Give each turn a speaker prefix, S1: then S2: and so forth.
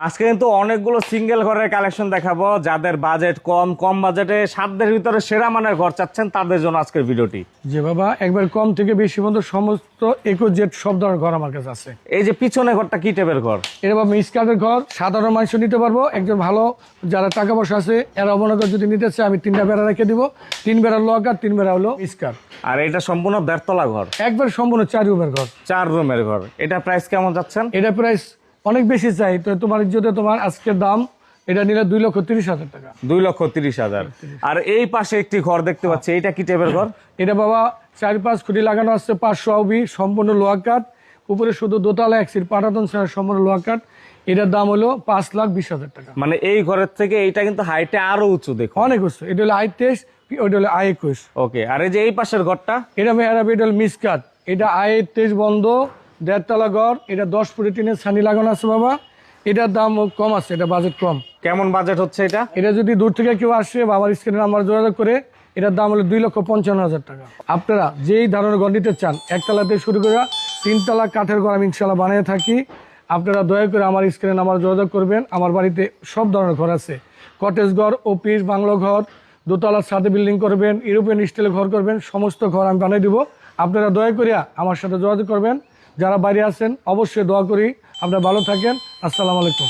S1: আজকে কিন্তু অনেকগুলো সিঙ্গেল ঘরের কালেকশন দেখাবো যাদের বাজেট কম কম বাজেটে সাধ্যের ভিতরে সেরা মানের ঘর চাচ্ছেন তাদের জন্য আজকের ভিডিওটি।
S2: যে বাবা একবার কম থেকে বেশি পর্যন্ত সমস্ত জেট সব ধরনের ঘর আমার কাছে আছে।
S1: এই যে পিছনে ঘরটা কি টাইপের ঘর?
S2: এটা বাবা স্কার্টের ঘর সাধারণ মানুষ নিতে পারব একজন ভালো যারা টাকা পয়সা আছে এরা মনে করে যদি নিতে চায় আমি তিনটা বেড়া রেখে দিব। তিন বেড়া লক আর তিন বেড়া হলো স্কার্ট
S1: আর এটা সম্পূর্ণ দেড়তলা ঘর?
S2: একবার সম্পূর্ণ চার রুমের ঘর।
S1: চার রুমের ঘর। এটা প্রাইস কেমন যাচ্ছেন?
S2: এটা প্রাইস অনেক বেশি চাই। তো তোমার যদি তোমার আজকের দাম এটা নিলে দুই লক্ষ তিরিশ হাজার টাকা।
S1: দুই লক্ষ তিরিশ হাজার। আর এই পাশে একটি ঘর দেখতে পাচ্ছি এটা কি টাইপের ঘর?
S2: এটা বাবা চার পাঁচ খুঁটি লাগানো আছে পাঁচশো আউবি সম্পূর্ণ লোহা কাঠ। উপরে শুধু দোতলা একসির পাটাতন ছাড়া সম্পূর্ণ লোহা কাঠ। এটার দাম হলো পাঁচ লাখ বিশ হাজার টাকা।
S1: মানে এই ঘরের থেকে এইটা কিন্তু হাইটে আরও উঁচু দেখো
S2: অনেক উঁচু। এটা হলো আই তেইশ ওইটা হলো আই একুশ।
S1: ওকে আর এই যে এই পাশের ঘরটা?
S2: এটা মেহরাব এটা হলো মিসকাট এটা আই তেইশ বন্ধ দেড়তলা ঘর এটা দশ ফুটি টিনের ছানি লাগানো আছে বাবা। এটার দাম কম আছে এটা বাজেট কম।
S1: কেমন বাজেট হচ্ছে এটা?
S2: এটা যদি দূর থেকে কেউ আসে বা আমার স্ক্রিনে নাম্বার যোগাযোগ করে এটার দাম হলো দুই লক্ষ পঞ্চান্ন হাজার টাকা। আপনারা যেই ধরনের ঘর নিতে চান একতলা থেকে শুরু করে তিনতলা কাঠের ঘর আমি ইনশাল্লাহ বানিয়ে থাকি। আপনারা দয়া করে আমার স্ক্রিনে নাম্বার যোগাযোগ করবেন। আমার বাড়িতে সব ধরনের ঘর আছে। কটেজ ঘর অফিস বাংলো ঘর দোতলার সাথে বিল্ডিং করবেন ইউরোপিয়ান স্টাইলে ঘর করবেন সমস্ত ঘর আমি বানিয়ে দেবো। আপনারা দয়া করিয়া আমার সাথে যোগাযোগ করবেন। যারা বাইরে আছেন অবশ্যই দোয়া করি। আপনারা ভালো থাকেন। আসসালামু আলাইকুম।